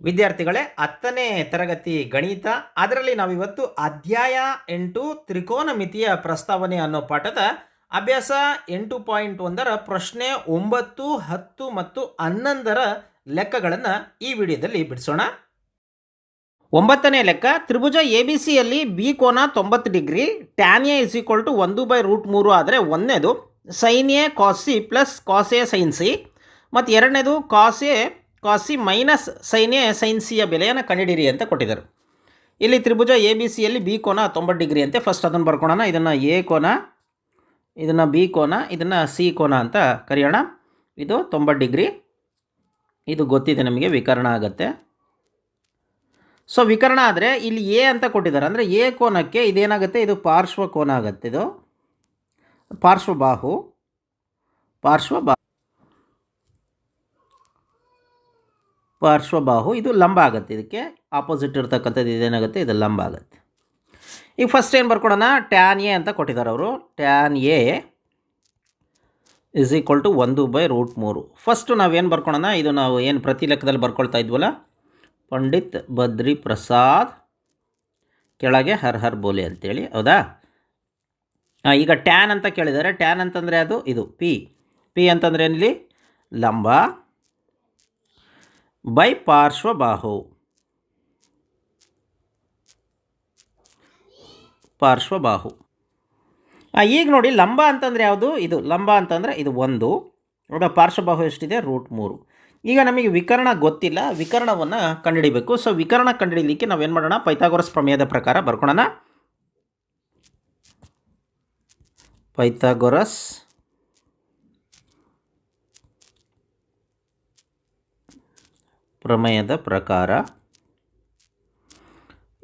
ವಿದ್ಯಾರ್ಥಿಗಳೇ, ಹತ್ತನೇ ತರಗತಿ ಗಣಿತ, ಅದರಲ್ಲಿ ನಾವಿವತ್ತು ಅಧ್ಯಾಯ ಎಂಟು ತ್ರಿಕೋನಮಿತಿಯ ಪ್ರಸ್ತಾವನೆ ಅನ್ನೋ ಪಾಠದ ಅಭ್ಯಾಸ ಎಂಟು ಪಾಯಿಂಟ್ ಒಂದರ ಪ್ರಶ್ನೆ ಒಂಬತ್ತು, ಹತ್ತು ಮತ್ತು ಹನ್ನೊಂದರ ಲೆಕ್ಕಗಳನ್ನು ಈ ವಿಡಿಯೋದಲ್ಲಿ ಬಿಡಿಸೋಣ. ಒಂಬತ್ತನೇ ಲೆಕ್ಕ, ತ್ರಿಭುಜ ಎ ಬಿ ಸಿಯಲ್ಲಿ ಬಿ ಕೋನ ತೊಂಬತ್ತು degree tan A is equal to ಒಂದು ಬೈ ರೂಟ್ ಮೂರು ಆದರೆ ಒಂದನೇದು sine A cos C plus cos A sine C ಮತ್ತು ಎರಡನೇದು ಕಾಸ್ ಎ ಕಾಸ್ ಮೈನಸ್ ಸೈನೇ ಸೈನ್ ಸಿಯ ಬೆಲೆಯನ್ನು ಕಂಡುಹಿಡಿಯಿರಿ ಅಂತ ಕೊಟ್ಟಿದ್ದಾರೆ. ಇಲ್ಲಿ ತ್ರಿಭುಜ ಎ ಬಿ ಸಿಯಲ್ಲಿ ಬಿ ಕೋನ ತೊಂಬತ್ತು ಡಿಗ್ರಿ ಅಂತೆ. ಫಸ್ಟ್ ಅದನ್ನು ಬರ್ಕೊಳ್ಳೋಣ ಇದನ್ನು ಎ ಕೋನ, ಇದನ್ನು ಬಿ ಕೋನ, ಇದನ್ನು ಸಿ ಕೋನ ಅಂತ ಕರೆಯೋಣ. ಇದು ತೊಂಬತ್ತು ಡಿಗ್ರಿ. ಇದು ಗೊತ್ತಿದೆ ನಮಗೆ, ವಿಕರಣ ಆಗುತ್ತೆ. ಸೊ ವಿಕರಣ ಆದರೆ ಇಲ್ಲಿ ಎ ಅಂತ ಕೊಟ್ಟಿದ್ದಾರೆ. ಅಂದರೆ ಎ ಕೋನಕ್ಕೆ ಇದೇನಾಗುತ್ತೆ? ಇದು ಪಾರ್ಶ್ವ ಕೋನ ಆಗುತ್ತೆ. ಇದು ಪಾರ್ಶ್ವಬಾಹು. ಪಾರ್ಶ್ವಬಾ ಪಾರ್ಶ್ವಬಾಹು, ಇದು ಲಂಬ ಆಗುತ್ತೆ. ಇದಕ್ಕೆ ಆಪೋಸಿಟ್ ಇರ್ತಕ್ಕಂಥದ್ದು ಇದೇನಾಗುತ್ತೆ? ಇದು ಲಂಬ ಆಗುತ್ತೆ. ಈಗ ಫಸ್ಟ್ ಏನು ಬರ್ಕೊಡೋಣ? ಟ್ಯಾನ್ ಎ ಅಂತ ಕೊಟ್ಟಿದ್ದಾರೆ ಅವರು. Tan A is equal to ಒಂದು ಬೈ ರೂಟ್ ಮೂರು. ಫಸ್ಟು ನಾವೇನು ಬರ್ಕೊಳೋಣ ಇದು ನಾವು ಏನು ಪ್ರತಿ ಲೆಕ್ಕದಲ್ಲಿ ಬರ್ಕೊಳ್ತಾ ಇದ್ವಲ್ಲ? ಪಂಡಿತ್ ಬದ್ರಿ ಪ್ರಸಾದ್ ಕೆಳಗೆ ಹರ್ ಹರ್ ಬೋಲೆ ಅಂತೇಳಿ. ಹೌದಾ? ಈಗ ಟ್ಯಾನ್ ಅಂತ ಕೇಳಿದ್ದಾರೆ. ಟ್ಯಾನ್ ಅಂತಂದರೆ ಅದು ಇದು ಪಿ ಪಿ ಅಂತಂದರೆ ಏನಿಲ್ಲಿ? ಲಂಬ. ಬೈ ಪಾರ್ಶ್ವಬಾಹು. ಪಾರ್ಶ್ವಬಾಹು ಈಗ ನೋಡಿ, ಲಂಬ ಅಂತಂದರೆ ಯಾವುದು? ಇದು ಲಂಬ ಅಂತಂದರೆ ಇದು ಒಂದು. ಪಾರ್ಶ್ವಬಾಹು ಎಷ್ಟಿದೆ? ರೂಟ್ ಮೂರು. ಈಗ ನಮಗೆ ವಿಕರಣ ಗೊತ್ತಿಲ್ಲ. ವಿಕರಣವನ್ನು ಕಂಡುಹಿಡಿಬೇಕು. ಸೊ ವಿಕರಣ ಕಂಡುಹಿಡಿಲಿಕ್ಕೆ ನಾವೇನು ಮಾಡೋಣ? ಪೈಥಾಗೋರಸ್ ಪ್ರಮೇಯದ ಪ್ರಕಾರ ಬರ್ಕೊಳ್ಳೋಣ ಪೈಥಾಗೊರಸ್ ಪ್ರಮೇಯದ ಪ್ರಕಾರ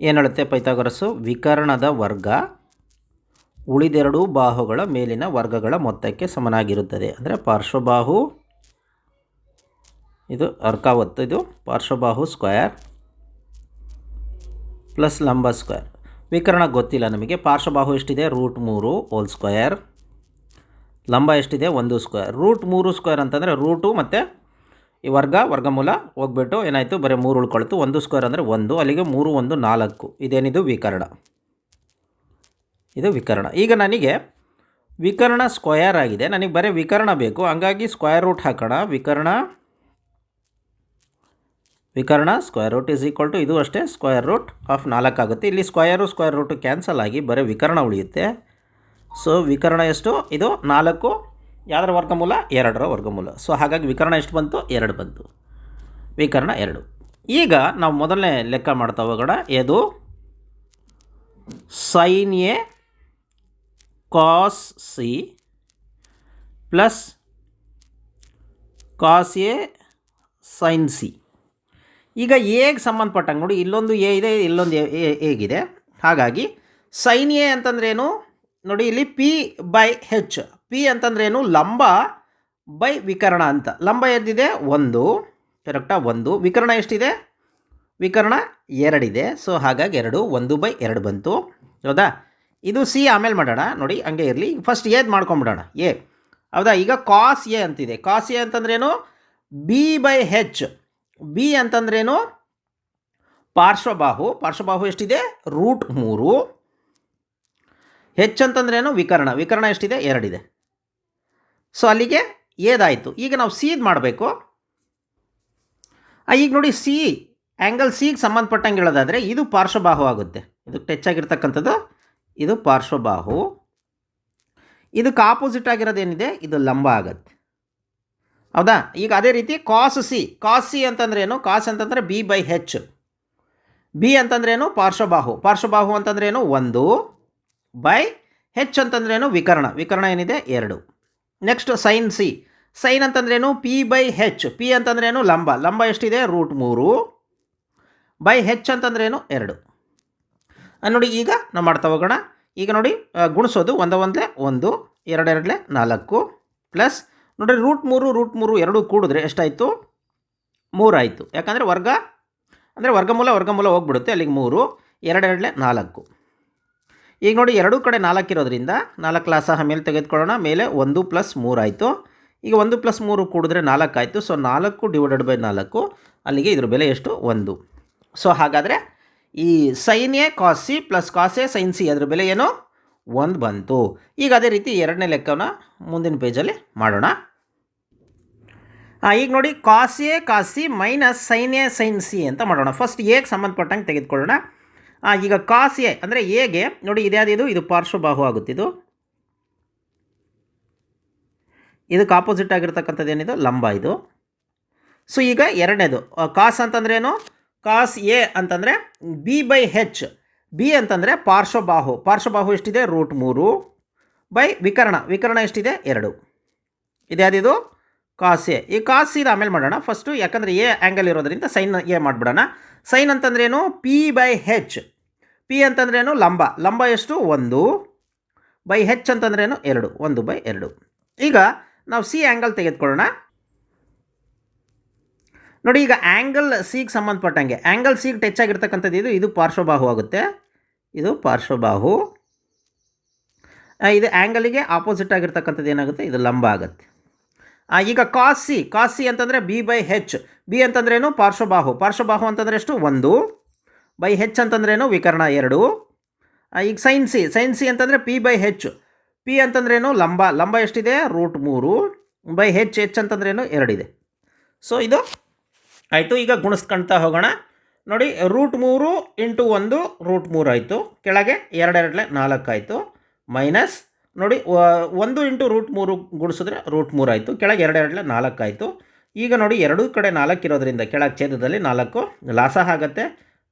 ಏನು ಹೇಳುತ್ತೆ ಪೈಥಾಗೊರಸ್ಸು ವಿಕರಣದ ವರ್ಗ ಉಳಿದೆರಡು ಬಾಹುಗಳ ಮೇಲಿನ ವರ್ಗಗಳ ಮೊತ್ತಕ್ಕೆ ಸಮನಾಗಿರುತ್ತದೆ. ಅಂದರೆ ಪಾರ್ಶ್ವಬಾಹು, ಇದು ಅರ್ಕಾವತ್ತು, ಇದು ಪಾರ್ಶ್ವಬಾಹು ಸ್ಕ್ವಯರ್ ಪ್ಲಸ್ ಲಂಬ ಸ್ಕ್ವೇರ್. ವಿಕರಣ ಗೊತ್ತಿಲ್ಲ ನಮಗೆ. ಪಾರ್ಶ್ವಬಾಹು ಎಷ್ಟಿದೆ? ರೂಟ್ ಮೂರು ಹೋಲ್ ಸ್ಕ್ವಯರ್ ಲಂಬ ಎಷ್ಟಿದೆ? ಒಂದು ಸ್ಕ್ವೇರ್. ರೂಟ್ ಮೂರು ಸ್ಕ್ವೇರ್ ಅಂತಂದರೆ ರೂಟು ಮತ್ತು ಈ ವರ್ಗ, ವರ್ಗಮೂಲ ಹೋಗ್ಬಿಟ್ಟು ಏನಾಯಿತು? ಬರೀ ಮೂರು ಉಳ್ಕೊಳ್ತು. ಒಂದು ಸ್ಕ್ವೇರ್ ಅಂದರೆ ಒಂದು, ಅಲ್ಲಿಗೆ ಮೂರು, ಒಂದು, ನಾಲ್ಕು. ಇದೇನಿದು? ವಿಕರಣ. ಇದು ವಿಕರಣ. ಈಗ ನನಗೆ ವಿಕರಣ ಸ್ಕ್ವಯರ್ ಆಗಿದೆ. ನನಗೆ ಬರೀ ವಿಕರಣ ಬೇಕು. ಹಂಗಾಗಿ ಸ್ಕ್ವಯರ್ ರೂಟ್ ಹಾಕೋಣ. ವಿಕರಣ Vikarna square root is equal to ಇದು ಅಷ್ಟೇ. ಸ್ಕ್ವಯರ್ ರೂಟ್ ಆಫ್ ನಾಲ್ಕು ಆಗುತ್ತೆ. ಇಲ್ಲಿ ಸ್ಕ್ವಯರು ಸ್ಕ್ವಯರ್ ರೂಟು ಕ್ಯಾನ್ಸಲ್ ಆಗಿ ಬರೀ ವಿಕರಣ ಉಳಿಯುತ್ತೆ. ಸೊ ವಿಕರಣ ಎಷ್ಟು? ಇದು ನಾಲ್ಕು. ಯಾವುದರ ವರ್ಗಮೂಲ? ಎರಡರ ವರ್ಗಮೂಲ. ಸೊ ಹಾಗಾಗಿ ವಿಕರಣ ಎಷ್ಟು ಬಂತು? ಎರಡು ಬಂತು. ವಿಕರಣ ಎರಡು. ಈಗ ನಾವು ಮೊದಲನೇ ಲೆಕ್ಕ ಮಾಡ್ತಾ ಹೋಗೋಣ. ಇದು sine A cos C plus cos A sine C ಈಗ ಎಗೆ ಸಂಬಂಧಪಟ್ಟಂಗೆ ನೋಡಿ, ಇಲ್ಲೊಂದು ಎ ಇದೆ, ಇಲ್ಲೊಂದು ಹೇಗಿದೆ. ಹಾಗಾಗಿ ಸೈನ್ ಎ ಅಂತಂದ್ರೇನು ನೋಡಿ, ಇಲ್ಲಿ ಪಿ ಬೈ ಹೆಚ್ ಪಿ ಅಂತಂದ್ರೇನು? ಲಂಬ ಬೈ ವಿಕರಣ ಅಂತ. ಲಂಬ ಎದ್ದಿದೆ? ಒಂದು. ಕರೆಕ್ಟಾ? ಒಂದು. ವಿಕರಣ ಎಷ್ಟಿದೆ? ವಿಕರಣ ಎರಡಿದೆ. ಸೊ, ಹಾಗಾಗಿ ಎರಡು, ಒಂದು ಬೈ ಎರಡು ಬಂತು. ಹೌದಾ? ಇದು ಸಿ ಆಮೇಲೆ ಮಾಡೋಣ. ನೋಡಿ, ಹಂಗೆ ಇರಲಿ. ಫಸ್ಟ್ ಏದು ಮಾಡ್ಕೊಂಬಿಡೋಣ. ಎ. ಹೌದಾ? ಈಗ ಕಾಸ್ ಎ ಅಂತಿದೆ. ಕಾಸ್ ಎ ಅಂತಂದ್ರೇನು? B by H. ಬಿ ಅಂತಂದ್ರೇನು? ಪಾರ್ಶ್ವಬಾಹು. ಪಾರ್ಶ್ವಬಾಹು ಎಷ್ಟಿದೆ? ರೂಟ್ ಮೂರು. ಹೆಚ್ ಅಂತಂದ್ರೇನು? ವಿಕರಣ. ವಿಕರಣ ಎಷ್ಟಿದೆ? ಎರಡಿದೆ. ಸೊ ಅಲ್ಲಿಗೆ ಏದಾಯಿತು. ಈಗ ನಾವು ಸಿದು ಮಾಡಬೇಕು. ಈಗ ನೋಡಿ ಸಿ ಆ್ಯಂಗಲ್ ಸಿಗೆ ಸಂಬಂಧಪಟ್ಟಂಗೆ ಹೇಳೋದಾದರೆ ಇದು ಪಾರ್ಶ್ವಬಾಹು ಆಗುತ್ತೆ. ಇದು ಟಚ್ ಆಗಿರ್ತಕ್ಕಂಥದ್ದು ಇದು ಪಾರ್ಶ್ವಬಾಹು. ಇದಕ್ಕೆ ಆಪೋಸಿಟ್ ಆಗಿರೋದೇನಿದೆ? ಇದು ಲಂಬ ಆಗುತ್ತೆ. ಹೌದಾ? ಈಗ ಅದೇ ರೀತಿ ಕಾಸ್ ಸಿ ಕಾಸ್ ಸಿ ಅಂತಂದ್ರೆ ಏನು? ಕಾಸ್ ಅಂತಂದರೆ ಬಿ ಬೈ ಹೆಚ್ ಬಿ ಅಂತಂದ್ರೇನು ಪಾರ್ಶ್ವಬಾಹು. ಪಾರ್ಶ್ವಬಾಹು ಅಂತಂದ್ರೆ ಏನು? ಒಂದು ಬೈ ಹೆಚ್ ಅಂತಂದ್ರೇನು ವಿಕರಣ. ವಿಕರ್ಣ ಏನಿದೆ? ಎರಡು. ನೆಕ್ಸ್ಟ್ ಸೈನ್ ಸಿ ಸೈನ್ ಅಂತಂದ್ರೇನು? ಪಿ ಬೈ ಹೆಚ್ ಪಿ ಅಂತಂದ್ರೇನು? ಲಂಬ. ಲಂಬ ಎಷ್ಟಿದೆ? ರೂಟ್ ಮೂರು. ಬೈ ಹೆಚ್ ಅಂತಂದ್ರೇನು? ಎರಡು. ನೋಡಿ ಈಗ ನಾವು ಮಾಡ್ತಾ ಹೋಗೋಣ. ಈಗ ನೋಡಿ ಗುಣಿಸೋದು ಒಂದ ಒಂದೇ ಒಂದು ಎರಡೆರಡಲೆ ನಾಲ್ಕು ಪ್ಲಸ್ ನೋಡಿರಿ ರೂಟ್ ಮೂರು ರೂಟ್ ಮೂರು ಎರಡು ಕೂಡಿದ್ರೆ ಎಷ್ಟಾಯಿತು? ಮೂರಾಯಿತು. ಯಾಕಂದರೆ ವರ್ಗ, ಅಂದರೆ ವರ್ಗಮೂಲ ವರ್ಗಮೂಲ ಹೋಗ್ಬಿಡುತ್ತೆ ಅಲ್ಲಿಗೆ ಮೂರು ಎರಡೆರಡಲೆ ನಾಲ್ಕು. ಈಗ ನೋಡಿ ಎರಡೂ ಕಡೆ ನಾಲ್ಕು ಇರೋದ್ರಿಂದ ನಾಲ್ಕು ಕ್ಲಾಸ ಮೇಲೆ ತೆಗೆದುಕೊಳ್ಳೋಣ. ಮೇಲೆ ಒಂದು ಪ್ಲಸ್ ಮೂರಾಯಿತು ಈಗ ಒಂದು ಪ್ಲಸ್ ಮೂರು ಕೂಡಿದ್ರೆ ನಾಲ್ಕು ಆಯಿತು. ಸೊ ನಾಲ್ಕು ಡಿವೈಡೆಡ್ ಬೈ ನಾಲ್ಕು. ಅಲ್ಲಿಗೆ ಇದ್ರ ಬೆಲೆ ಎಷ್ಟು? ಒಂದು. ಸೊ ಹಾಗಾದರೆ ಈ sine A cos C plus cos A sine C ಅದ್ರ ಬೆಲೆ ಏನು? ಒಂದು ಬಂತು. ಈಗ ಅದೇ ರೀತಿ ಎರಡನೇ ಲೆಕ್ಕವನ್ನ ಮುಂದಿನ ಪೇಜಲ್ಲಿ ಮಾಡೋಣ. ಈಗ ನೋಡಿ cos A cos C minus sine A sine C ಅಂತ ಮಾಡೋಣ. ಫಸ್ಟ್ ಎಗೆ ಸಂಬಂಧಪಟ್ಟಂಗೆ ತೆಗೆದುಕೊಳ್ಳೋಣ. ಈಗ ಕಾಸ್ ಎ ಅಂದರೆ ಎಗೆ ನೋಡಿ ಇದ್ಯಾವುದಿದು ಇದು? ಪಾರ್ಶ್ವಬಾಹು ಆಗುತ್ತಿದು ಇದಕ್ಕೆ ಆಪೋಸಿಟ್ ಆಗಿರ್ತಕ್ಕಂಥದ್ದು ಏನಿದು? ಲಂಬ ಇದು. ಸೊ ಈಗ ಎರಡನೇದು. ಕಾಸ್ ಅಂತಂದ್ರೇನು ಕಾಸ್ ಎ ಅಂತಂದರೆ ಬಿ ಬೈ ಹೆಚ್ ಬಿ ಅಂತಂದರೆ ಪಾರ್ಶ್ವಬಾಹು. ಪಾರ್ಶ್ವಬಾಹು ಎಷ್ಟಿದೆ? ರೂಟ್ ಮೂರು ಬೈ ವಿಕರ್ಣ. ವಿಕರ್ಣ ಎಷ್ಟಿದೆ? ಎರಡು. ಇದ್ಯಾವುದಿದು ಕಾಸ್ ಎ. ಈ ಕಾಸ್ ಇದು ಆಮೇಲೆ ಮಾಡೋಣ. ಫಸ್ಟು ಯಾಕಂದರೆ ಎ ಆ್ಯಂಗಲ್ ಇರೋದ್ರಿಂದ ಸೈನ್ ಎ ಮಾಡಿಬಿಡೋಣ. ಸೈನ್ ಅಂತಂದ್ರೇನು ಪಿ ಬೈ ಹೆಚ್ ಪಿ ಅಂತಂದ್ರೇನು? ಲಂಬ. ಲಂಬ ಎಷ್ಟು? ಒಂದು. ಬೈ ಹೆಚ್ ಅಂತಂದ್ರೇನು? ಎರಡು. ಒಂದು ಬೈ ಎರಡು. ಈಗ ನಾವು ಸಿ ಆ್ಯಂಗಲ್ ತೆಗೆದುಕೊಳ್ಳೋಣ. ನೋಡಿ, ಈಗ ಆ್ಯಂಗಲ್ ಸಿಗೆ ಸಂಬಂಧಪಟ್ಟಂಗೆ. ಆ್ಯಂಗಲ್ ಸಿಗೆ ಟಚ್ ಆಗಿರ್ತಕ್ಕಂಥದ್ದು ಇದು. ಇದು ಪಾರ್ಶ್ವಬಾಹು ಆಗುತ್ತೆ. ಇದು ಪಾರ್ಶ್ವಬಾಹು. ಇದು ಆ್ಯಂಗಲಿಗೆ ಆಪೋಸಿಟ್ ಆಗಿರ್ತಕ್ಕಂಥದ್ದು ಏನಾಗುತ್ತೆ? ಇದು ಲಂಬ ಆಗುತ್ತೆ. ಈಗ ಕಾಸ್ ಸಿ ಕಾಸ್ ಸಿ ಅಂತಂದರೆ ಬಿ ಬೈ ಹೆಚ್ ಬಿ ಅಂತಂದ್ರೇನು? ಪಾರ್ಶ್ವಬಾಹು. ಪಾರ್ಶ್ವಬಾಹು ಅಂತಂದರೆ ಎಷ್ಟು? ಒಂದು. ಬೈ ಹೆಚ್ ಅಂತಂದ್ರೇನು? ವಿಕರ್ಣ ಎರಡು. ಈಗ ಸೈನ್ ಸಿ ಸೈನ್ ಸಿ ಅಂತಂದರೆ ಪಿ ಬೈ ಹೆಚ್ ಪಿ ಅಂತಂದ್ರೇನು? ಲಂಬ. ಲಂಬ ಎಷ್ಟಿದೆ? ರೂಟ್ ಮೂರು. ಬೈ ಹೆಚ್ ಹೆಚ್ ಅಂತಂದ್ರೇನು? ಎರಡಿದೆ. ಸೊ ಇದು ಆಯಿತು. ಈಗ ಗುಣಿಸ್ಕೊಳ್ತಾ ಹೋಗೋಣ. ನೋಡಿ, ರೂಟ್ ಮೂರು ಇಂಟು ಒಂದು, ರೂಟ್ ಮೂರು ಆಯಿತು. ಕೆಳಗೆ ಎರಡೆರಡಲೆ ನಾಲ್ಕು ಆಯಿತು. ಮೈನಸ್, ನೋಡಿ ಒಂದು ಇಂಟು ರೂಟ್ ಮೂರು ಗುಣಿಸಿದ್ರೆ ರೂಟ್ ಮೂರು ಆಯಿತು. ಕೆಳಗೆ ಎರಡೆರಡಲೆ ನಾಲ್ಕು ಆಯಿತು. ಈಗ ನೋಡಿ, ಎರಡೂ ಕಡೆ ನಾಲ್ಕು ಇರೋದ್ರಿಂದ ಕೆಳಗೆ ಛೇದದಲ್ಲಿ ನಾಲ್ಕು ಲಾಸ ಆಗುತ್ತೆ.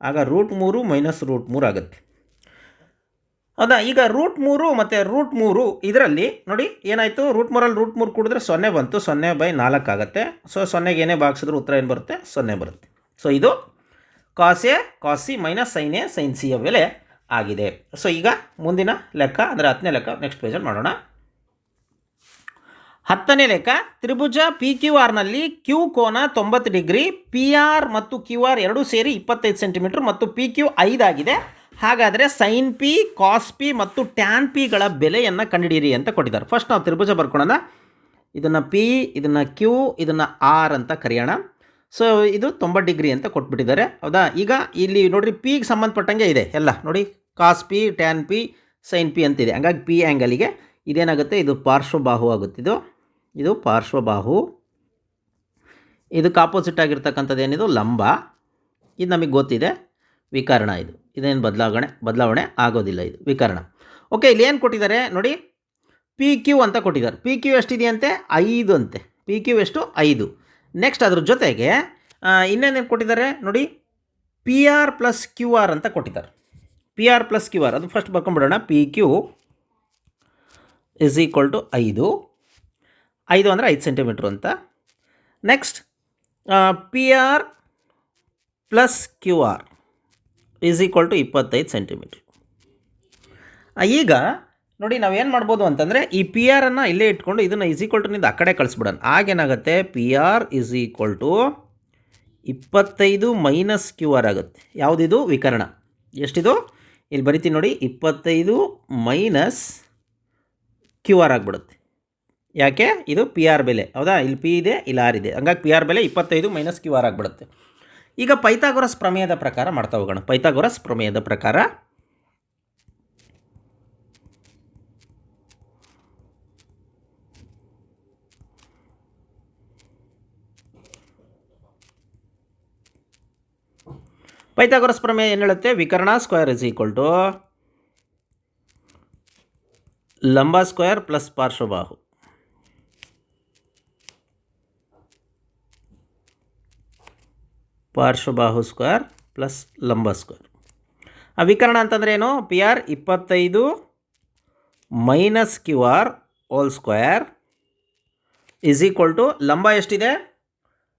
ಆಗ ರೂಟ್ ಮೂರು ಮೈನಸ್ ರೂಟ್ ಮೂರು ಆಗುತ್ತೆ. ಹೌದಾ ಈಗ ರೂಟ್ ಮೂರು ಮತ್ತು ರೂಟ್ ಮೂರು ಇದರಲ್ಲಿ ನೋಡಿ ಏನಾಯಿತು? ರೂಟ್ ಮೂರಲ್ಲಿ ರೂಟ್ ಮೂರು ಕುಡಿದ್ರೆ ಸೊನ್ನೆ ಬಂತು. ಸೊನ್ನೆ ಬೈ ನಾಲ್ಕು ಆಗುತ್ತೆ. ಸೊ ಸೊನ್ನೆಗೆ ಏನೇ ಭಾಗಿಸಿದ್ರು ಉತ್ತರ ಏನು ಬರುತ್ತೆ? ಸೊನ್ನೆ ಬರುತ್ತೆ. ಸೊ ಇದು cos A cos C minus sine A sine ಯ ಬೆಲೆ ಆಗಿದೆ. ಸೊ ಈಗ ಮುಂದಿನ ಲೆಕ್ಕ, ಅಂದರೆ ಹತ್ತನೇ ಲೆಕ್ಕ ನೆಕ್ಸ್ಟ್ ಪೇಜಲ್ಲಿ ಮಾಡೋಣ. ಹತ್ತನೇ ಲೆಕ್ಕ ತ್ರಿಭುಜ ಪಿ ಕ್ಯೂ ಆರ್ನಲ್ಲಿ ಕ್ಯೂ ಕೋನ ತೊಂಬತ್ತು ಡಿಗ್ರಿ ಪಿ ಆರ್ ಮತ್ತು ಕ್ಯೂ ಆರ್ ಎರಡೂ ಸೇರಿ ಇಪ್ಪತ್ತೈದು ಸೆಂಟಿಮೀಟ್ರ್ ಮತ್ತು ಪಿ ಕ್ಯೂ ಐದಾಗಿದೆ ಹಾಗಾದರೆ ಸೈನ್ ಪಿ ಕಾಸ್ ಪಿ ಮತ್ತು ಟ್ಯಾನ್ ಪಿಗಳ ಬೆಲೆಯನ್ನು ಕಂಡುಹಿಡಿಯಿರಿ ಅಂತ ಕೊಟ್ಟಿದ್ದಾರೆ. ಫಸ್ಟ್ ನಾವು ತ್ರಿಭುಜ ಬರ್ಕೊಳ್ಳೋಣ. ಇದನ್ನು ಪಿ ಇದನ್ನು ಕ್ಯೂ ಇದನ್ನು ಆರ್ ಅಂತ ಕರೆಯೋಣ. ಸೊ ಇದು ತೊಂಬತ್ತು ಡಿಗ್ರಿ ಅಂತ ಕೊಟ್ಬಿಟ್ಟಿದ್ದಾರೆ. ಹೌದಾ? ಈಗ ಇಲ್ಲಿ ನೋಡಿರಿ ಪಿಗೆ ಸಂಬಂಧಪಟ್ಟಂಗೆ ಇದೆ. ಎಲ್ಲ ನೋಡಿ cos P tan P sine P ಅಂತಿದೆ. ಹಂಗಾಗಿ ಪಿ ಆ್ಯಂಗಲಿಗೆ ಇದೇನಾಗುತ್ತೆ? ಇದು ಪಾರ್ಶ್ವಬಾಹು ಆಗುತ್ತೆ ಇದು ಪಾರ್ಶ್ವಬಾಹು. ಇದಕ್ಕೆ ಆಪೋಸಿಟ್ ಆಗಿರ್ತಕ್ಕಂಥದ್ದು ಏನಿದು? ಲಂಬ. ಇದು ನಮಗೆ ಗೊತ್ತಿದೆ. ವಿಕರ್ಣ ಇದು. ಇದೇನು ಬದಲಾವಣೆ? ಬದಲಾವಣೆ ಆಗೋದಿಲ್ಲ ಇದು. ವಿಕರ್ಣ. ಓಕೆ ಇಲ್ಲಿ ಏನು ಕೊಟ್ಟಿದ್ದಾರೆ? ನೋಡಿ ಪಿ ಕ್ಯೂ ಅಂತ ಕೊಟ್ಟಿದ್ದಾರೆ. ಪಿ ಕ್ಯೂ ಎಷ್ಟಿದೆಯಂತೆ? ಐದು ಅಂತೆ. ಪಿ ಕ್ಯೂ ಎಷ್ಟು? ಐದು. ನೆಕ್ಸ್ಟ್ ಅದ್ರ ಜೊತೆಗೆ ಇನ್ನೇನೇನು ಕೊಟ್ಟಿದ್ದಾರೆ? ನೋಡಿ P R plus Q R ಅಂತ ಕೊಟ್ಟಿದ್ದಾರೆ. P R plus Q R ಅದು first ಬರ್ಕೊಂಬಿಡೋಣ. P Q is equal to ಐದು. ಐದು ಅಂದರೆ ಐದು ಸೆಂಟಿಮೀಟ್ರ್ ಅಂತ. Next P R plus Q R is equal to ಇಪ್ಪತ್ತೈದು ಸೆಂಟಿಮೀಟ್ರ್ ಈಗ ನೋಡಿ ನಾವೇನು ಮಾಡ್ಬೋದು ಅಂತಂದರೆ ಈ ಪಿ ಆರನ್ನು ಇಲ್ಲೇ ಇಟ್ಕೊಂಡು ಇದನ್ನು ಈಸ್ ಈಕ್ವಲ್ ಟುನಿಂದ ಆ ಕಡೆ ಕಳಿಸ್ಬಿಡೋಣ. ಆಗೇನಾಗುತ್ತೆ P R is equal to ಇಪ್ಪತ್ತೈದು ಮೈನಸ್ ಕ್ಯೂ ಆರ್ ಆಗುತ್ತೆ. ಯಾವುದಿದು? ವಿಕರಣ. ಎಷ್ಟಿದು? ಇಲ್ಲಿ ಬರಿತೀನಿ ನೋಡಿ, ಇಪ್ಪತ್ತೈದು ಮೈನಸ್ ಕ್ಯೂ ಆರ್ ಆಗಿಬಿಡುತ್ತೆ. ಯಾಕೆ? ಇದು ಪಿ ಆರ್ ಬೆಲೆ. ಹೌದಾ? ಇಲ್ಲಿ ಪಿ ಇದೆ, ಇಲ್ಲಿ ಆರ್ ಇದೆ. ಹಂಗಾಗಿ ಪಿ ಆರ್ ಬೆಲೆ ಇಪ್ಪತ್ತೈದು ಮೈನಸ್ ಕ್ಯೂ ಆರ್ ಆಗಿಬಿಡುತ್ತೆ. ಈಗ ಪೈಥಾಗೊರಸ್ ಪ್ರಮೇಯದ ಪ್ರಕಾರ ಮಾಡ್ತಾ ಹೋಗೋಣ. ಪೈಥಾಗೊರಸ್ ಪ್ರಮೇಯದ ಪ್ರಕಾರ. ಪೈಥಾಗೊರಸ್ ಪ್ರಮೇಯ ಏನು ಹೇಳುತ್ತೆ? ವಿಕರ್ಣ ಸ್ಕ್ವೇರ್ ಇಸ್ ಈಕ್ವಲ್ ಟು ಲಂಬ ಸ್ಕ್ವೇರ್ ಪ್ಲಸ್ ಪಾರ್ಶ್ವಬಾಹು. ಪಾರ್ಶ್ವಬಾಹು ಸ್ಕ್ವೇರ್ ಪ್ಲಸ್ ಲಂಬ ಸ್ಕ್ವೇರ್. ಆ ವಿಕರಣ ಅಂತಂದ್ರೆ ಏನು? ಪಿ ಆರ್ ಇಪ್ಪತ್ತೈದು minus Q R whole square is equal to ಲಂಬ ಎಷ್ಟಿದೆ?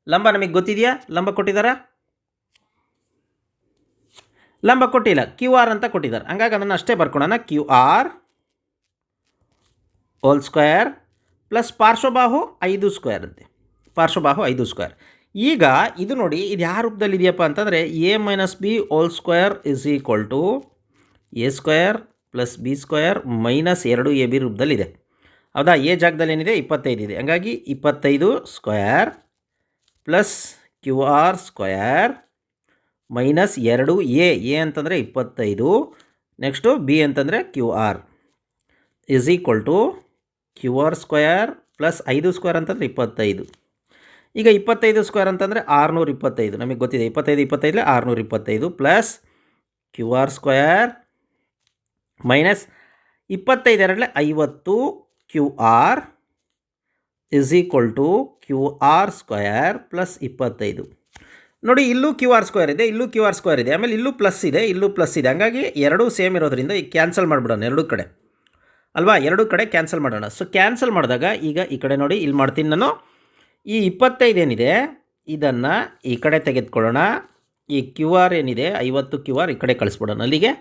ಲಂಬ ನಮಗೆ ಗೊತ್ತಿದೆಯಾ? ಲಂಬ ಕೊಟ್ಟಿದ್ದಾರಾ ಲಂಬ ಕೊಟ್ಟಿಲ್ಲ. ಕ್ಯೂ ಆರ್ ಅಂತ ಕೊಟ್ಟಿದ್ದಾರೆ ಹಂಗಾಗಿ ಅದನ್ನು ಅಷ್ಟೇ ಬರ್ಕೊಳ್ಳೋಣ Q R whole square plus ಪಾರ್ಶ್ವಬಾಹು ಐದು ಸ್ಕ್ವೇರ್ ಅಂತೆ. ಪಾರ್ಶ್ವಬಾಹು ಐದು ಸ್ಕ್ವೇರ್ ಈಗ ಇದು ನೋಡಿ, ಇದು ಯಾವ ರೂಪದಲ್ಲಿ ಇದೆಯಪ್ಪ ಅಂತಂದರೆ A minus B whole square is equal to A square plus B square minus ಎರಡು ಎ ಬಿ ರೂಪದಲ್ಲಿದೆ ಹೌದಾ? ಎ ಜಾಗದಲ್ಲಿ ಏನಿದೆ? ಇಪ್ಪತ್ತೈದು ಇದೆ. ಹಂಗಾಗಿ ಇಪ್ಪತ್ತೈದು square plus Q R square minus ಎರಡು ಎ ಎ ಅಂತಂದರೆ ಇಪ್ಪತ್ತೈದು ನೆಕ್ಸ್ಟು ಬಿ ಅಂತಂದರೆ Q R is equal to Q R square plus ಐದು ಸ್ಕ್ವೇರ್ ಅಂತಂದರೆ ಇಪ್ಪತ್ತೈದು. ಈಗ ಇಪ್ಪತ್ತೈದು ಸ್ಕ್ವೇರ್ ಅಂತಂದರೆ ಆರುನೂರ ಇಪ್ಪತ್ತೈದು ನಮಗೆ ಗೊತ್ತಿದೆ, ಇಪ್ಪತ್ತೈದು, ಇಪ್ಪತ್ತೈದಲೆ ಆರುನೂರ ಇಪ್ಪತ್ತೈದು plus Q R square minus ಇಪ್ಪತ್ತೈದರಲ್ಲಿ ಐವತ್ತು Q R is equal to Q R square plus ಇಪ್ಪತ್ತೈದು. ನೋಡಿ, ಇಲ್ಲೂ ಕ್ಯೂ ಆರ್ ಸ್ಕ್ವೇರ್ ಇದೆ, ಇಲ್ಲೂ ಕ್ಯೂ ಆರ್ ಸ್ಕ್ವೇರ್ ಇದೆ. ಆಮೇಲೆ ಇಲ್ಲೂ ಪ್ಲಸ್ ಇದೆ, ಇಲ್ಲೂ ಪ್ಲಸ್ ಇದೆ. ಹಂಗಾಗಿ ಎರಡೂ ಸೇಮ್ ಇರೋದ್ರಿಂದ ಈಗ ಕ್ಯಾನ್ಸಲ್ ಮಾಡಿಬಿಡೋಣ ಎರಡೂ ಕಡೆ. ಅಲ್ವಾ? ಎರಡೂ ಕಡೆ ಕ್ಯಾನ್ಸಲ್ ಮಾಡೋಣ. ಸೊ ಕ್ಯಾನ್ಸಲ್ ಮಾಡಿದಾಗ ಈಗ ಈ ಕಡೆ ನೋಡಿ, ಇಲ್ಲಿ ಮಾಡ್ತೀನಿ ನಾನು. ಈ ಇಪ್ಪತ್ತೈದು ಏನಿದೆ? ಇದನ್ನು ಈ ಕಡೆ ತೆಗೆದುಕೊಳ್ಳೋಣ. ಈ ಕ್ಯೂ ಆರ್ ಏನಿದೆ? ಐವತ್ತು ಕ್ಯೂ ಆರ್ ಈ ಕಡೆ ಕಳಿಸ್ಬಿಡೋಣ. ಅಲ್ಲಿಗೆ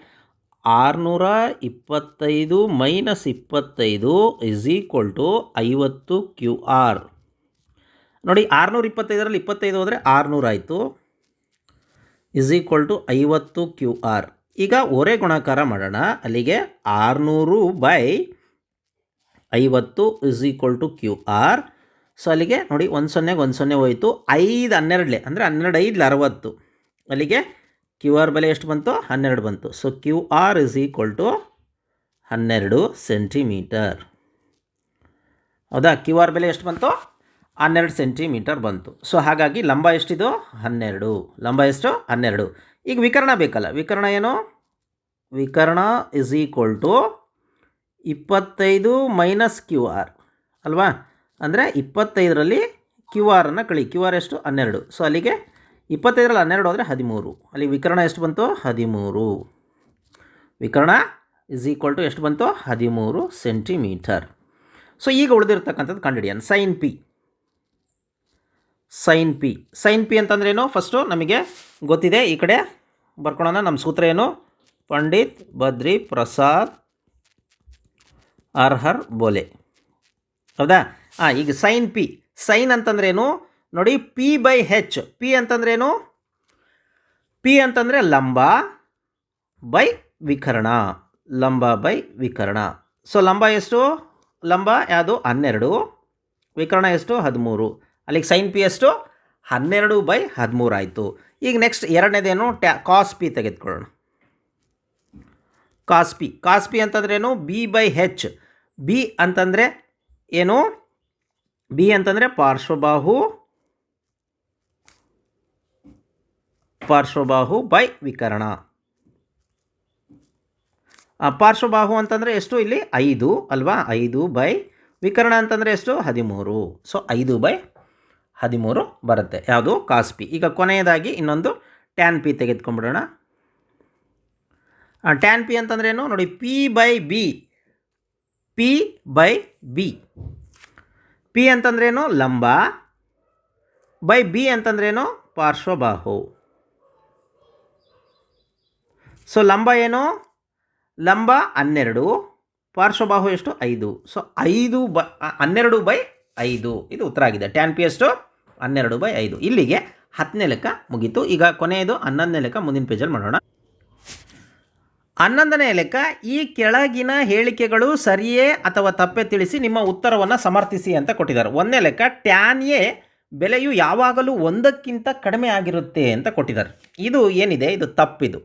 ಆರುನೂರ ಇಪ್ಪತ್ತೈದು ಮೈನಸ್ ಇಪ್ಪತ್ತೈದು ಇಸ್ ಈಕ್ವಲ್ ಟು ಐವತ್ತು ಕ್ಯೂ ಆರ್. ನೋಡಿ, ಆರುನೂರ ಇಪ್ಪತ್ತೈದರಲ್ಲಿ ಇಪ್ಪತ್ತೈದು ಹೋದರೆ ಆರುನೂರು ಆಯಿತು. ಇಸ್ ಈಕ್ವಲ್ ಟು ಐವತ್ತು ಕ್ಯೂ ಆರ್. ಈಗ ಒರೆ ಗುಣಾಕಾರ ಮಾಡೋಣ. ಅಲ್ಲಿಗೆ ಆರುನೂರು ಬೈ ಐವತ್ತು is equal to Q R. So ಅಲ್ಲಿಗೆ ನೋಡಿ ಒಂದು ಸೊನ್ನೆಗೆ ಒಂದು ಸೊನ್ನೆ ಹೋಯಿತು. ಐದು ಹನ್ನೆರಡಲೆ, ಅಂದರೆ ಹನ್ನೆರಡು ಐದು ಅರವತ್ತು. ಅಲ್ಲಿಗೆ ಕ್ಯೂ ಆರ್ ಬೆಲೆ ಎಷ್ಟು ಬಂತು? ಹನ್ನೆರಡು ಬಂತು. So Q R is equal to ಹನ್ನೆರಡು ಸೆಂಟಿಮೀಟರ್. ಹೌದಾ? ಕ್ಯೂ ಆರ್ ಬೆಲೆ ಎಷ್ಟು ಬಂತು? ಹನ್ನೆರಡು ಸೆಂಟಿಮೀಟರ್ ಬಂತು. ಸೊ ಹಾಗಾಗಿ ಲಂಬ ಎಷ್ಟಿದು? ಹನ್ನೆರಡು. ಲಂಬ ಎಷ್ಟು? ಹನ್ನೆರಡು. ಈಗ ವಿಕರ್ಣ ಬೇಕಲ್ಲ. ವಿಕರ್ಣ ಏನು? ವಿಕರ್ಣ ಇಸ್ ಈಕ್ವಲ್ ಟು ಇಪ್ಪತ್ತೈದು ಮೈನಸ್ ಕ್ಯೂ ಆರ್. ಅಲ್ವಾ? ಅಂದರೆ ಇಪ್ಪತ್ತೈದರಲ್ಲಿ ಕ್ಯೂ ಆರನ್ನು ಕಳಿ. ಕ್ಯೂ ಆರ್ ಎಷ್ಟು? ಹನ್ನೆರಡು. ಸೊ ಅಲ್ಲಿಗೆ ಇಪ್ಪತ್ತೈದರಲ್ಲಿ ಹನ್ನೆರಡು ಹೋದರೆ ಹದಿಮೂರು. ಅಲ್ಲಿ ವಿಕರಣ ಎಷ್ಟು ಬಂತು? ಹದಿಮೂರು. ವಿಕರಣ ಇಸ್ ಈಕ್ವಲ್ ಟು ಎಷ್ಟು ಬಂತು? ಹದಿಮೂರು ಸೆಂಟಿಮೀಟರ್ ಸೊ ಈಗ ಉಳಿದಿರ್ತಕ್ಕಂಥದ್ದು ಕಂಡುಹಿಡಿಯೋಣ sine P sine P sine P ಅಂತಂದ್ರೇನು ಫಸ್ಟು ನಮಗೆ ಗೊತ್ತಿದೆ. ಈ ಕಡೆ ಬರ್ಕೊಳ್ಳೋಣ ನಮ್ಮ ಸೂತ್ರ ಏನು? ಪಂಡಿತ್ ಬದ್ರಿ ಪ್ರಸಾದ್ ಅರ್ಹರ್ ಬೋಲೆ. ಹೌದಾ? ಹಾಂ ಈಗ ಸೈನ್ ಪಿ ಸೈನ್ ಅಂತಂದ್ರೇನು? ನೋಡಿ ಪಿ ಬೈ ಹೆಚ್ ಪಿ ಅಂತಂದ್ರೇನು? ಪಿ ಅಂತಂದರೆ ಲಂಬ ಬೈ ವಿಕರ್ಣ. ಲಂಬ ಬೈ ವಿಕರ್ಣ. ಸೊ ಲಂಬ ಎಷ್ಟು? ಲಂಬ ಯಾವುದು? ಹನ್ನೆರಡು. ವಿಕರ್ಣ ಎಷ್ಟು? ಹದಿಮೂರು. ಅಲ್ಲಿಗೆ ಸೈನ್ ಪಿ ಎಷ್ಟು? ಹನ್ನೆರಡು ಬೈ ಹದಿಮೂರು ಆಯಿತು. ಈಗ ನೆಕ್ಸ್ಟ್ ಎರಡನೇದೇನು? ಟ್ಯಾ ಕಾಸ್ ಪಿ ತೆಗೆದುಕೊಳ್ಳೋಣ. ಕಾಸ್ ಪಿ ಕಾಸ್ ಪಿ ಅಂತಂದ್ರೇನು? ಬಿ ಬೈ ಹೆಚ್ ಬಿ ಅಂತಂದರೆ ಏನು? ಬಿ ಅಂತಂದರೆ ಪಾರ್ಶ್ವಬಾಹು ಪಾರ್ಶ್ವಬಾಹು ಬೈ ವಿಕರಣ. ಪಾರ್ಶ್ವಬಾಹು ಅಂತಂದರೆ ಎಷ್ಟು ಇಲ್ಲಿ? ಐದು ಅಲ್ವಾ? ಐದು ಬೈ ವಿಕರಣ ಅಂತಂದರೆ ಎಷ್ಟು? ಹದಿಮೂರು. ಸೊ ಐದು ಬೈ ಹದಿಮೂರು ಬರುತ್ತೆ. ಯಾವುದು? ಕಾಸ್ ಪಿ ಈಗ ಕೊನೆಯದಾಗಿ ಇನ್ನೊಂದು ಟ್ಯಾನ್ ಪಿ ತೆಗೆದುಕೊಂಡ್ಬಿಡೋಣ. ಟ್ಯಾನ್ ಪಿ ಅಂತಂದ್ರೆ ಏನು? ನೋಡಿ P by B P by B P ಅಂತಂದ್ರೇನು? ಲಂಬ. ಬೈ ಬಿ ಅಂತಂದ್ರೇನು? ಪಾರ್ಶ್ವಬಾಹು. ಸೊ ಲಂಬ ಏನು? ಲಂಬ ಹನ್ನೆರಡು, ಪಾರ್ಶ್ವಬಾಹು ಎಷ್ಟು? ಐದು. ಸೊ ಐದು ಬ ಹನ್ನೆರಡು ಬೈ ಐದು. ಇದು ಉತ್ತರ ಆಗಿದೆ. ಟ್ಯಾನ್ ಪಿ ಎಷ್ಟು? ಹನ್ನೆರಡು ಬೈ ಐದು. ಇಲ್ಲಿಗೆ ಹತ್ತನೇ ಲೆಕ್ಕ ಮುಗೀತು. ಈಗ ಕೊನೆಯದು ಹನ್ನೊಂದನೇ ಲೆಕ್ಕ ಮುಂದಿನ ಪೇಜಲ್ಲಿ ಮಾಡೋಣ. ಹನ್ನೊಂದನೇ ಲೆಕ್ಕ, ಈ ಕೆಳಗಿನ ಹೇಳಿಕೆಗಳು ಸರಿಯೇ ಅಥವಾ ತಪ್ಪೆ ತಿಳಿಸಿ ನಿಮ್ಮ ಉತ್ತರವನ್ನು ಸಮರ್ಥಿಸಿ ಅಂತ ಕೊಟ್ಟಿದ್ದಾರೆ. ಒಂದನೇ ಲೆಕ್ಕ ಟ್ಯಾನ್ ಎ ಬೆಲೆಯು ಯಾವಾಗಲೂ ಒಂದಕ್ಕಿಂತ ಕಡಿಮೆ ಆಗಿರುತ್ತೆ ಅಂತ ಕೊಟ್ಟಿದ್ದಾರೆ. ಇದು ಏನಿದೆ? ಇದು ತಪ್ಪಿದು.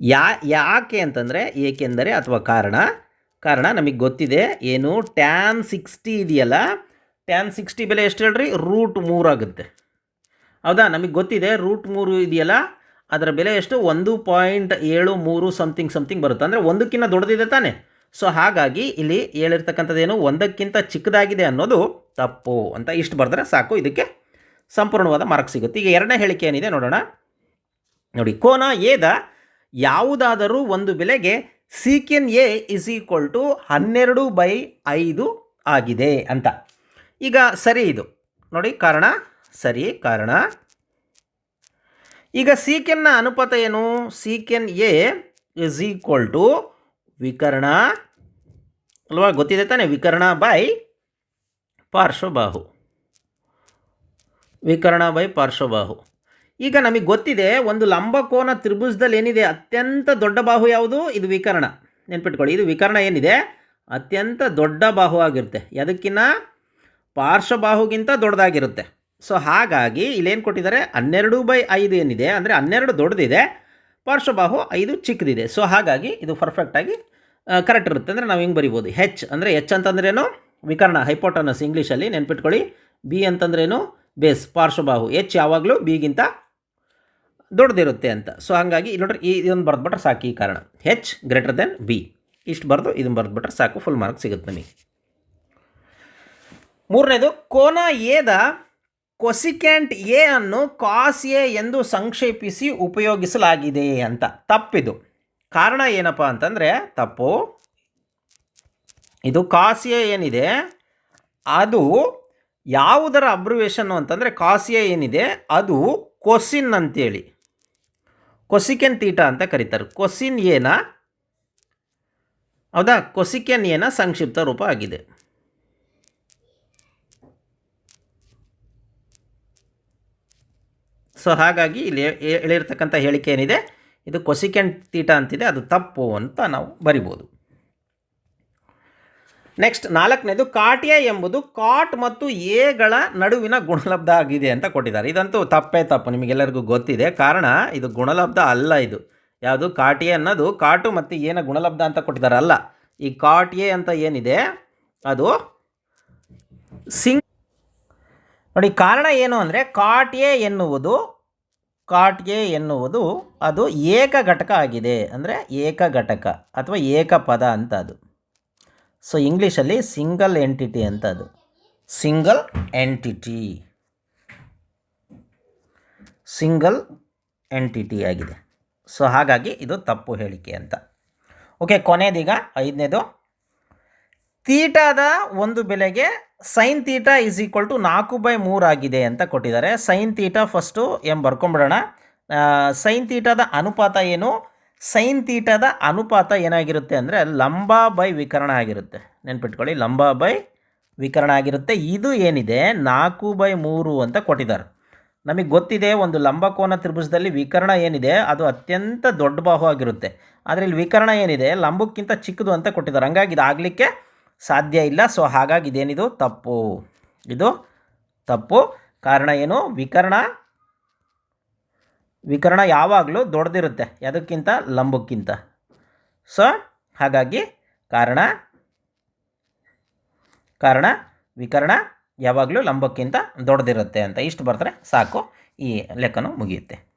ಯಾ, ಯಾಕೆ ಅಂತಂದರೆ, ಏಕೆಂದರೆ ಅಥವಾ ಕಾರಣ ಕಾರಣ ನಮಗೆ ಗೊತ್ತಿದೆ. ಏನು? ಟ್ಯಾನ್ ಸಿಕ್ಸ್ಟಿ ಇದೆಯಲ್ಲ, ಟ್ಯಾನ್ ಸಿಕ್ಸ್ಟಿ ಬೆಲೆ ಎಷ್ಟು ಹೇಳ್ರಿ? ರೂಟ್ ಮೂರಾಗುತ್ತೆ ಹೌದಾ? ನಮಗೆ ಗೊತ್ತಿದೆ, ರೂಟ್ ಮೂರು ಇದೆಯಲ್ಲ ಅದರ ಬೆಲೆ ಎಷ್ಟು? ಒಂದು ಪಾಯಿಂಟ್ ಏಳು ಮೂರು ಸಮಥಿಂಗ್ ಸಮಥಿಂಗ್ ಬರುತ್ತೆ. ಅಂದರೆ ಒಂದಕ್ಕಿಂತ ದೊಡ್ಡದಿದೆ ತಾನೆ. ಸೊ ಹಾಗಾಗಿ ಇಲ್ಲಿ ಹೇಳಿರ್ತಕ್ಕಂಥದ್ದೇನು? ಒಂದಕ್ಕಿಂತ ಚಿಕ್ಕದಾಗಿದೆ ಅನ್ನೋದು ತಪ್ಪು ಅಂತ ಇಷ್ಟು ಬರೆದ್ರೆ ಸಾಕು. ಇದಕ್ಕೆ ಸಂಪೂರ್ಣವಾದ ಮಾರ್ಕ್ ಸಿಗುತ್ತೆ. ಈಗ ಎರಡನೇ ಹೇಳಿಕೆ ಏನಿದೆ ನೋಡೋಣ. ನೋಡಿ, ಕೋನ ಏದ ಯಾವುದಾದರೂ ಒಂದು ಬೆಲೆಗೆ sec A is equal to ಹನ್ನೆರಡು ಬೈ ಐದು ಆಗಿದೆ ಅಂತ. ಈಗ ಸರಿ ಇದು. ನೋಡಿ, ಕಾರಣ, ಸರಿ ಕಾರಣ. ಈಗ ಸೀಕೆನ್ನ ಅನುಪಾತ ಏನು? Secant A is equal to ವಿಕರ್ಣ ಅಲ್ವಾ? ಗೊತ್ತಿದೆ ತಾನೆ? ವಿಕರ್ಣ ಬೈ ಪಾರ್ಶ್ವಬಾಹು. ವಿಕರ್ಣ ಬೈ ಪಾರ್ಶ್ವಬಾಹು. ಈಗ ನಮಗೆ ಗೊತ್ತಿದೆ, ಒಂದು ಲಂಬಕೋನ ತ್ರಿಭುಜದಲ್ಲಿ ಏನಿದೆ? ಅತ್ಯಂತ ದೊಡ್ಡ ಬಾಹು ಯಾವುದು? ಇದು ವಿಕರ್ಣ. ನೆನ್ಪಿಟ್ಕೊಳ್ಳಿ, ಇದು ವಿಕರ್ಣ ಏನಿದೆ? ಅತ್ಯಂತ ದೊಡ್ಡ ಬಾಹು ಆಗಿರುತ್ತೆ. ಅದಕ್ಕಿಂತ ಪಾರ್ಶ್ವಬಾಹುಗಿಂತ ದೊಡ್ಡದಾಗಿರುತ್ತೆ. ಸೊ ಹಾಗಾಗಿ ಇಲ್ಲೇನು ಕೊಟ್ಟಿದ್ದಾರೆ? ಹನ್ನೆರಡು ಬೈ ಐದು ಏನಿದೆ? ಅಂದರೆ ಹನ್ನೆರಡು ದೊಡ್ಡದಿದೆ, ಪಾರ್ಶ್ವಬಾಹು ಐದು ಚಿಕ್ಕದಿದೆ. ಸೊ ಹಾಗಾಗಿ ಇದು ಪರ್ಫೆಕ್ಟಾಗಿ ಕರೆಕ್ಟ್ ಇರುತ್ತೆ. ಅಂದರೆ ನಾವು ಹಿಂಗೆ ಬರಿಬೋದು? ಹೆಚ್ ಅಂದರೆ ಹೆಚ್ ಅಂತಂದ್ರೇನು? ವಿಕರ್ಣ ಹೈಪೋಟನಸ್ ಇಂಗ್ಲೀಷಲ್ಲಿ ನೆನ್ಪಿಟ್ಕೊಳ್ಳಿ. ಬಿ ಅಂತಂದ್ರೇನು? ಬೇಸ್ ಪಾರ್ಶ್ವಬಾಹು. ಹೆಚ್ ಯಾವಾಗಲೂ ಬಿಗಿಂತ ದೊಡ್ಡದಿರುತ್ತೆ ಅಂತ. ಸೊ ಹಾಗಾಗಿ ಇಲ್ಲಿ ನೋಡ್ರಿ, ಈ, ಇದೊಂದು ಬರೆದ್ಬಿಟ್ರೆ ಸಾಕು ಈ ಕಾರಣ. ಹೆಚ್ ಗ್ರೇಟರ್ ದೆನ್ ಬಿ ಇಷ್ಟು ಬರೆದು ಇದನ್ನು ಬರೆದ್ಬಿಟ್ರೆ ಸಾಕು ಫುಲ್ ಮಾರ್ಕ್ ಸಿಗುತ್ತೆ ನಮಗೆ. ಮೂರನೇದು, ಕೋನ ಎದ ಕೊಸಿಕ್ಯಾಂಟ್ ಎ ಅನ್ನು ಕಾಸ್ ಎ ಎಂದು ಸಂಕ್ಷೇಪಿಸಿ ಉಪಯೋಗಿಸಲಾಗಿದೆ ಅಂತ. ತಪ್ಪಿದು. ಕಾರಣ ಏನಪ್ಪ ಅಂತಂದರೆ, ತಪ್ಪು. ಇದು ಕಾಸ್ ಎ ಏನಿದೆ? ಅದು ಯಾವುದರ ಅಬ್ರಿವೇಷನ್ನು ಅಂತಂದರೆ ಕಾಸ್ ಎ ಏನಿದೆ? ಅದು ಕೊಸಿನ್ ಅಂತೇಳಿ. ಕೊಸಿಕೆನ್ ತೀಟ ಅಂತ ಕರೀತಾರೆ. ಕೊಸಿನ್ ಏನ ಹೌದಾ? ಕೊಸಿಕೆನ್ ಏನ ಸಂಕ್ಷಿಪ್ತ ರೂಪ ಆಗಿದೆ. ಸೊ ಹಾಗಾಗಿ ಇಲ್ಲಿ ಹೇಳಿರ್ತಕ್ಕಂಥ ಹೇಳಿಕೆ ಏನಿದೆ? ಇದು ಕೊಸಿಕೆಂಟ್ ತೀಟ ಅಂತಿದೆ, ಅದು ತಪ್ಪು ಅಂತ ನಾವು ಬರಿಬೋದು. ನೆಕ್ಸ್ಟ್ ನಾಲ್ಕನೇದು ಕಾಟ್ಯ ಎಂಬುದು ಕಾಟ್ ಮತ್ತು ಎಗಳ ನಡುವಿನ ಗುಣಲಬ್ಧ ಆಗಿದೆ ಅಂತ ಕೊಟ್ಟಿದ್ದಾರೆ. ಇದಂತೂ ತಪ್ಪೇ ತಪ್ಪು, ನಿಮಗೆಲ್ಲರಿಗೂ ಗೊತ್ತಿದೆ. ಕಾರಣ, ಇದು ಗುಣಲಬ್ಧ ಅಲ್ಲ ಇದು. ಯಾವುದು? ಕಾಟ್ಯ ಅನ್ನೋದು ಕಾಟು ಮತ್ತು ಏನ ಗುಣಲಬ್ಧ ಅಂತ ಕೊಟ್ಟಿದ್ದಾರೆ. ಅಲ್ಲ, ಈ ಕಾಟ್ಯ ಅಂತ ಏನಿದೆ? ಅದು ಸಿಂಗ್ ನೋಡಿ, ಕಾರಣ ಏನು ಅಂದರೆ ಕಾಟ್ ಎ ಎನ್ನುವುದು ಕಾಟ್ ಎ ಎನ್ನುವುದು ಅದು ಏಕ ಘಟಕ ಆಗಿದೆ. ಅಂದರೆ ಏಕ ಘಟಕ ಅಥವಾ ಏಕ ಪದ ಅಂತ ಅದು ಸೊ ಇಂಗ್ಲೀಷಲ್ಲಿ ಸಿಂಗಲ್ ಎಂಟಿಟಿ ಅಂತ ಅದು ಸಿಂಗಲ್ ಎಂಟಿಟಿ ಸಿಂಗಲ್ ಎಂಟಿಟಿ ಆಗಿದೆ. ಸೊ ಹಾಗಾಗಿ ಇದು ತಪ್ಪು ಹೇಳಿಕೆ ಅಂತ. ಓಕೆ ಕೊನೆಯದೀಗ ಐದನೇದು. ತೀಟಾದ ಒಂದು ಬೆಲೆಗೆ sine theta is equal to ನಾಲ್ಕು ಬೈ ಮೂರು ಆಗಿದೆ ಅಂತ ಕೊಟ್ಟಿದ್ದಾರೆ. ಸೈನ್ ತೀಟಾ ಫಸ್ಟು ಎಂ ಬರ್ಕೊಂಬಿಡೋಣ ಸೈನ್ ತೀಟಾದ ಅನುಪಾತ ಏನು? ಸೈನ್ ತೀಟಾದ ಅನುಪಾತ ಏನಾಗಿರುತ್ತೆ ಅಂದರೆ ಲಂಬ ಬೈ ವಿಕರಣ ಆಗಿರುತ್ತೆ. ನೆನ್ಪಿಟ್ಕೊಳ್ಳಿ, ಲಂಬ ಬೈ ವಿಕರಣ ಆಗಿರುತ್ತೆ. ಇದು ಏನಿದೆ? ನಾಲ್ಕು ಬೈ ಮೂರು ಅಂತ ಕೊಟ್ಟಿದ್ದಾರೆ. ನಮಗೆ ಗೊತ್ತಿದೆ, ಒಂದು ಲಂಬಕೋನ ತ್ರಿಭುಜದಲ್ಲಿ ವಿಕರಣ ಏನಿದೆ? ಅದು ಅತ್ಯಂತ ದೊಡ್ಡ ಬಾಹು ಆಗಿರುತ್ತೆ. ಆದರೆ ಇಲ್ಲಿ ವಿಕರಣ ಏನಿದೆ? ಲಂಬಕ್ಕಿಂತ ಚಿಕ್ಕದು ಅಂತ ಕೊಟ್ಟಿದ್ದಾರೆ. ಹಂಗಾಗಿ ಇದು ಆಗಲಿಕ್ಕೆ ಸಾಧ್ಯ ಇಲ್ಲ. ಸೊ ಹಾಗಾಗಿ ಇದೇನಿದು? ತಪ್ಪು. ಇದು ತಪ್ಪು. ಕಾರಣ ಏನು? ವಿಕರ್ಣ ವಿಕರ್ಣ ಯಾವಾಗಲೂ ದೊಡ್ಡದಿರುತ್ತೆ. ಅದಕ್ಕಿಂತ ಲಂಬಕ್ಕಿಂತ. ಸೊ ಹಾಗಾಗಿ ಕಾರಣ ಕಾರಣ ವಿಕರ್ಣ ಯಾವಾಗಲೂ ಲಂಬಕ್ಕಿಂತ ದೊಡ್ಡದಿರುತ್ತೆ ಅಂತ. ಇಷ್ಟು ಬರ್ತಾರೆ ಸಾಕು. ಈ ಲೆಕ್ಕನೂ ಮುಗಿಯುತ್ತೆ.